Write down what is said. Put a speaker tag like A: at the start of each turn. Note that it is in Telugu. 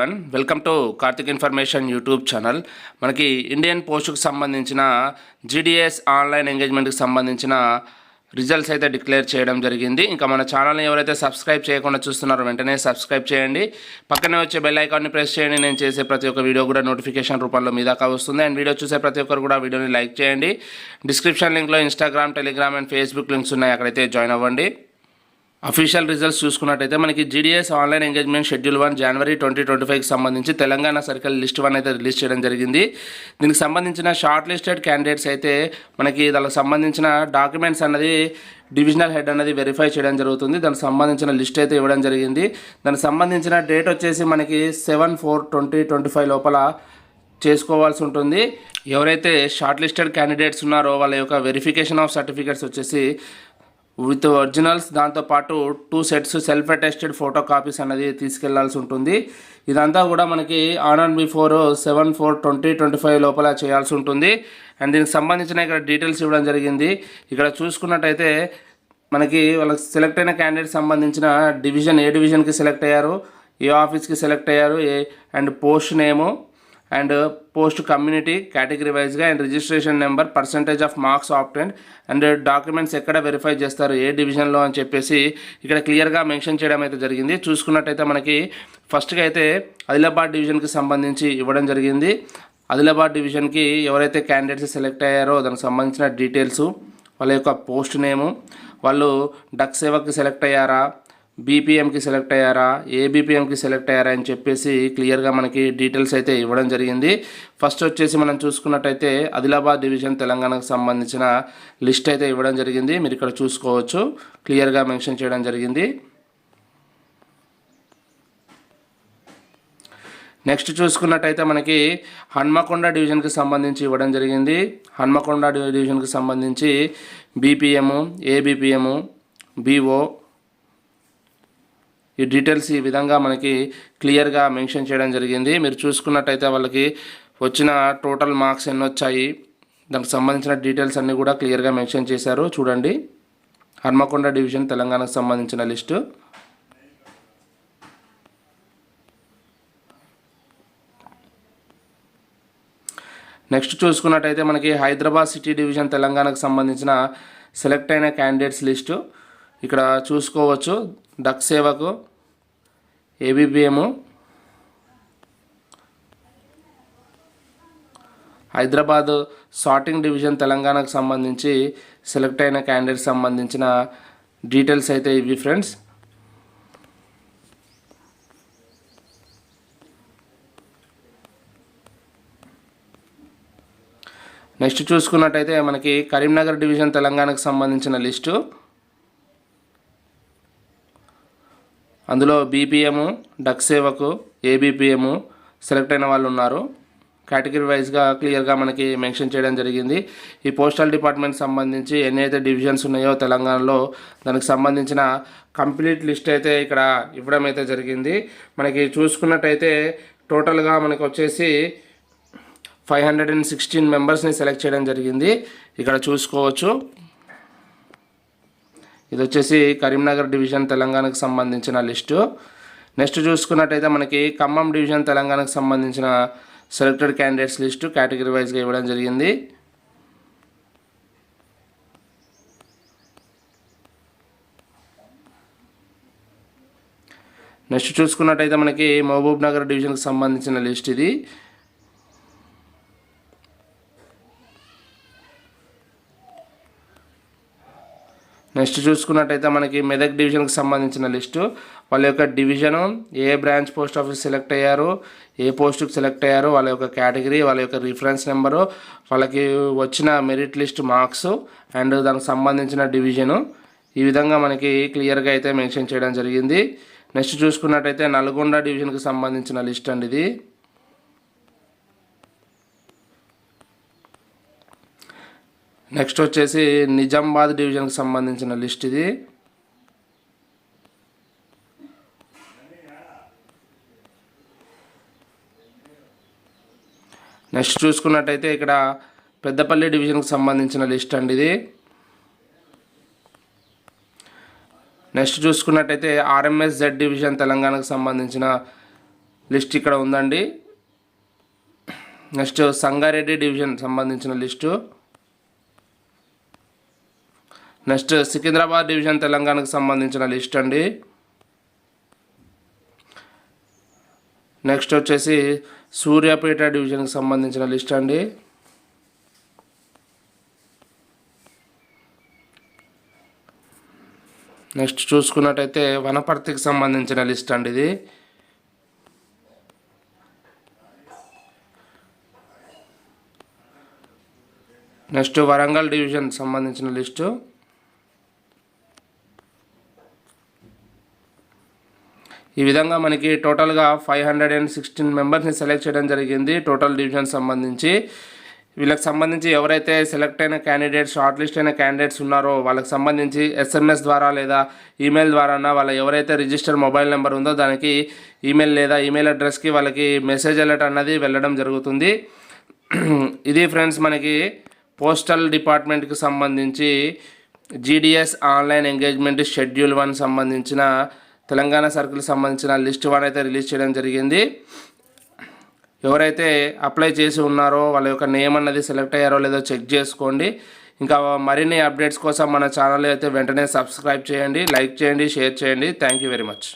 A: One welcome to Karthik information YouTube channel మనకి ఇండియన్ పోస్ట్కు సంబంధించిన జీడిఎస్ ఆన్లైన్ ఎంగేజ్మెంట్కి సంబంధించిన రిజల్ట్స్ అయితే డిక్లేర్ చేయడం జరిగింది. ఇంకా మన ఛానల్ని ఎవరైతే సబ్స్క్రైబ్ చేయకుండా చూస్తున్నారో వెంటనే సబ్స్క్రైబ్ చేయండి. పక్కనే వచ్చే బెల్ ఐకాన్ని ప్రెస్ చేయండి. నేను చేసే ప్రతి ఒక్క వీడియో కూడా నోటిఫికేషన్ రూపంలో మీ దాకా వస్తుంది. అండ్ వీడియో చూసే ప్రతి ఒక్కరు కూడా వీడియోని లైక్ చేయండి. Description లింక్లో Instagram Telegram and Facebook links ఉన్నాయి. అక్కడైతే జాయిన్ అవ్వండి. అఫీషియల్ రిజల్ట్స్ చూసుకున్నట్టయితే మనకి GDS online engagement schedule one January twenty twenty ఫైవ్కి సంబంధించి తెలంగాణ సర్కిల్ లిస్ట్ వన్ అయితే రిలీజ్ చేయడం జరిగింది. దీనికి సంబంధించిన షార్ట్ లిస్టెడ్ క్యాండిడేట్స్ అయితే మనకి దానికి సంబంధించిన డాక్యుమెంట్స్ అన్నది డివిజనల్ హెడ్ అనేది వెరిఫై చేయడం జరుగుతుంది. దానికి సంబంధించిన లిస్ట్ అయితే ఇవ్వడం జరిగింది. దానికి సంబంధించిన డేట్ వచ్చేసి మనకి seven four twenty twenty five లోపల చేసుకోవాల్సి ఉంటుంది. ఎవరైతే షార్ట్ లిస్టెడ్ క్యాండిడేట్స్ ఉన్నారో వాళ్ళ యొక్క వెరిఫికేషన్ ఆఫ్ సర్టిఫికేట్స్ వచ్చేసి విత్ ఒరిజినల్స్ దాంతోపాటు two sets self attested photo copies అనేది తీసుకెళ్ళాల్సి ఉంటుంది. ఇదంతా కూడా మనకి on and before seven four twenty twenty five లోపల చేయాల్సి ఉంటుంది. అండ్ దీనికి సంబంధించిన ఇక్కడ డీటెయిల్స్ ఇవ్వడం జరిగింది. ఇక్కడ చూసుకున్నట్టయితే మనకి వాళ్ళకి సెలెక్ట్ అయిన క్యాండిడేట్ సంబంధించిన డివిజన్ ఏ డివిజన్కి సెలెక్ట్ అయ్యారు ఏ ఆఫీస్కి సెలెక్ట్ అయ్యారు ఏ and post name and post community category వైజ్గా and registration number percentage of marks obtained and documents ఎక్కడ వెరిఫై చేస్తారు ఏ డివిజన్లో అని చెప్పేసి ఇక్కడ క్లియర్గా మెన్షన్ చేయడం అయితే జరిగింది. చూసుకున్నట్టయితే మనకి ఫస్ట్గా అయితే ఆదిలాబాద్ డివిజన్కి సంబంధించి ఇవ్వడం జరిగింది. ఆదిలాబాద్ డివిజన్కి ఎవరైతే క్యాండిడేట్స్ సెలెక్ట్ అయ్యారో దానికి సంబంధించిన డీటెయిల్స్ వాళ్ళ యొక్క పోస్ట్ నేము వాళ్ళు డక్ సేవకి సెలెక్ట్ అయ్యారా బీపీఎంకి సెలెక్ట్ అయ్యారా? ఏ బీపీఎంకి సెలెక్ట్ అయ్యారా అని చెప్పేసి క్లియర్గా మనకి డీటెయిల్స్ అయితే ఇవ్వడం జరిగింది. ఫస్ట్ వచ్చేసి మనం చూసుకున్నట్టయితే ఆదిలాబాద్ డివిజన్ తెలంగాణకు సంబంధించిన లిస్ట్ అయితే ఇవ్వడం జరిగింది. మీరు ఇక్కడ చూసుకోవచ్చు. క్లియర్గా మెన్షన్ చేయడం జరిగింది. నెక్స్ట్ చూసుకున్నట్టయితే మనకి హన్మకొండ డివిజన్కి సంబంధించి ఇవ్వడం జరిగింది. హన్మకొండ డివిజన్కి సంబంధించి బీపీఎము ఏబీపీఎము బీఓ ఈ డీటెయిల్స్ ఈ విధంగా మనకి క్లియర్గా మెన్షన్ చేయడం జరిగింది. మీరు చూసుకున్నట్టయితే వాళ్ళకి వచ్చిన టోటల్ మార్క్స్ ఎన్ని వచ్చాయి దానికి సంబంధించిన డీటెయిల్స్ అన్నీ కూడా క్లియర్గా మెన్షన్ చేశారు. చూడండి. హన్మకొండ డివిజన్ తెలంగాణకు సంబంధించిన లిస్టు. నెక్స్ట్ చూసుకున్నట్టయితే మనకి హైదరాబాద్ సిటీ డివిజన్ తెలంగాణకు సంబంధించిన సెలెక్ట్ అయిన క్యాండిడేట్స్ లిస్టు. ఇక్కడ చూసుకోవచ్చు. డక్ సేవకు ఏబిపిఎము హైదరాబాద్ సార్టింగ్ డివిజన్ తెలంగాణకు సంబంధించి సెలెక్ట్ అయిన క్యాండిడేట్ సంబంధించిన డీటెయిల్స్ అయితే ఇవి ఫ్రెండ్స్. నెక్స్ట్ చూసుకున్నట్టయితే మనకి కరీంనగర్ డివిజన్ తెలంగాణకు సంబంధించిన లిస్టు. అందులో బీపీఎము డక్ సేవకు ఏబిపిఎము సెలెక్ట్ అయిన వాళ్ళు ఉన్నారు. కేటగిరీ వైజ్గా క్లియర్గా మనకి మెన్షన్ చేయడం జరిగింది. ఈ పోస్టల్ డిపార్ట్మెంట్ సంబంధించి ఎన్ని అయితే డివిజన్స్ ఉన్నాయో తెలంగాణలో దానికి సంబంధించిన కంప్లీట్ లిస్ట్ అయితే ఇక్కడ ఇవ్వడం అయితే జరిగింది. మనకి చూసుకున్నట్టయితే టోటల్గా మనకి వచ్చేసి ఫైవ్ హండ్రెడ్ అండ్ సిక్స్టీన్ మెంబర్స్ని సెలెక్ట్ చేయడం జరిగింది. ఇక్కడ చూసుకోవచ్చు. ఇది వచ్చేసి కరీంనగర్ డివిజన్ తెలంగాణకు సంబంధించిన లిస్టు. నెక్స్ట్ చూసుకున్నట్టయితే మనకి ఖమ్మం డివిజన్ తెలంగాణకు సంబంధించిన సెలెక్టెడ్ క్యాండిడేట్స్ లిస్టు కేటగిరీ వైజ్గా ఇవ్వడం జరిగింది. నెక్స్ట్ చూసుకున్నట్టయితే మనకి మహబూబ్ నగర్ డివిజన్కి సంబంధించిన లిస్ట్ ఇది. నెక్స్ట్ చూసుకున్నట్టయితే మనకి మెదక్ డివిజన్కి సంబంధించిన లిస్టు. వాళ్ళ యొక్క డివిజను ఏ బ్రాంచ్ పోస్ట్ ఆఫీస్ సెలెక్ట్ అయ్యారు ఏ పోస్టుకు సెలెక్ట్ అయ్యారు వాళ్ళ యొక్క కేటగిరీ వాళ్ళ యొక్క రిఫరెన్స్ నెంబరు వాళ్ళకి వచ్చిన మెరిట్ లిస్ట్ మార్క్స్ అండ్ దానికి సంబంధించిన డివిజను ఈ విధంగా మనకి క్లియర్గా అయితే మెన్షన్ చేయడం జరిగింది. నెక్స్ట్ చూసుకున్నట్టయితే నల్గొండ డివిజన్కి సంబంధించిన లిస్ట్ అండి ఇది. నెక్స్ట్ వచ్చేసి నిజామాబాద్ డివిజన్కి సంబంధించిన లిస్ట్ ఇది. నెక్స్ట్ చూసుకున్నట్టయితే ఇక్కడ పెద్దపల్లి డివిజన్కి సంబంధించిన లిస్ట్ అండి ఇది. నెక్స్ట్ చూసుకున్నట్టయితే ఆర్ఎంఎస్ జెడ్ డివిజన్ తెలంగాణకు సంబంధించిన లిస్ట్ ఇక్కడ ఉందండి. నెక్స్ట్ సంగారెడ్డి డివిజన్ సంబంధించిన లిస్టు. నెక్స్ట్ సికింద్రాబాద్ డివిజన్ తెలంగాణకు సంబంధించిన లిస్ట్ అండి. నెక్స్ట్ వచ్చేసి సూర్యాపేట డివిజన్కి సంబంధించిన లిస్ట్ అండి. నెక్స్ట్ చూసుకున్నట్టయితే వనపర్తికి సంబంధించిన లిస్ట్ అండి ఇది. నెక్స్ట్ వరంగల్ డివిజన్ సంబంధించిన లిస్టు. ఈ విధంగా మనకి టోటల్గా ఫైవ్ హండ్రెడ్ అండ్ సిక్స్టీన్ మెంబర్స్ని సెలెక్ట్ చేయడం జరిగింది టోటల్ డివిజన్ సంబంధించి. వీళ్ళకి సంబంధించి ఎవరైతే సెలెక్ట్ అయిన క్యాండిడేట్స్ షార్ట్ లిస్ట్ అయిన క్యాండిడేట్స్ ఉన్నారో వాళ్ళకి సంబంధించి ఎస్ఎంఎస్ ద్వారా లేదా ఈమెయిల్ ద్వారా వాళ్ళ ఎవరైతే రిజిస్టర్ మొబైల్ నెంబర్ ఉందో దానికి ఈమెయిల్ లేదా ఈమెయిల్ అడ్రస్కి వాళ్ళకి మెసేజ్ అలర్ట్ అన్నది వెళ్ళడం జరుగుతుంది. ఇది ఫ్రెండ్స్ మనకి పోస్టల్ డిపార్ట్మెంట్కి సంబంధించి GDS online engagement schedule one సంబంధించిన తెలంగాణ సర్కిల్ సంబంధించిన లిస్ట్ వన్ అయితే రిలీజ్ చేయడం జరిగింది. ఎవరైతే అప్లై చేసి ఉన్నారో వాళ్ళ యొక్క నేమ్ అన్నది సెలెక్ట్ అయ్యారో లేదో చెక్ చేసుకోండి. ఇంకా మరిన్ని అప్డేట్స్ కోసం మన ఛానల్ అయితే వెంటనే సబ్స్క్రైబ్ చేయండి లైక్ చేయండి షేర్ చేయండి. Thank you very much